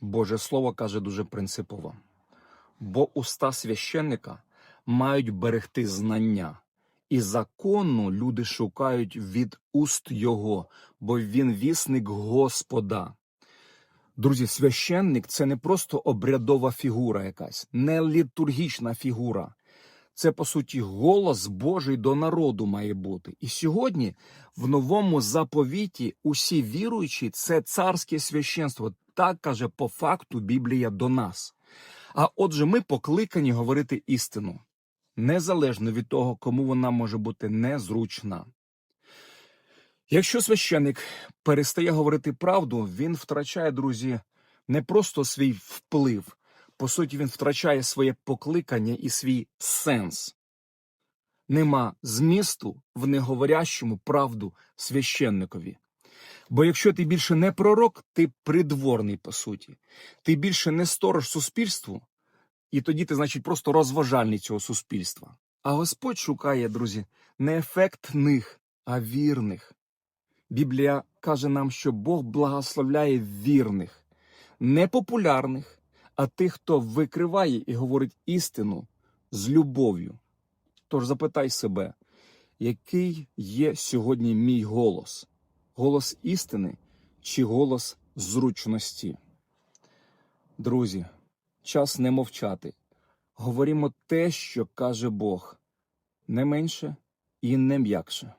Боже Слово каже дуже принципово. Бо уста священника мають берегти знання, і закону люди шукають від уст його, бо він вісник Господа. Друзі, священник це не просто обрядова фігура якась, не літургічна фігура. Це, по суті, голос Божий до народу має бути. І сьогодні в новому заповіті усі віруючі це царське священство. Так каже по факту Біблія до нас. А отже, ми покликані говорити істину, незалежно від того, кому вона може бути незручна. Якщо священник перестає говорити правду, він втрачає, друзі, не просто свій вплив, по суті, він втрачає своє покликання і свій сенс. Нема змісту в неговорящому правду священникові. Бо якщо ти більше не пророк, ти придворний, по суті. Ти більше не сторож суспільству, і тоді ти, значить, просто розважальний цього суспільства. А Господь шукає, друзі, не ефектних, а вірних. Біблія каже нам, що Бог благословляє вірних, не популярних, а тих, хто викриває і говорить істину з любов'ю. Тож запитай себе, який є сьогодні мій голос? Голос істини чи голос зручності? Друзі, час не мовчати. Говоримо те, що каже Бог, не менше і не м'якше.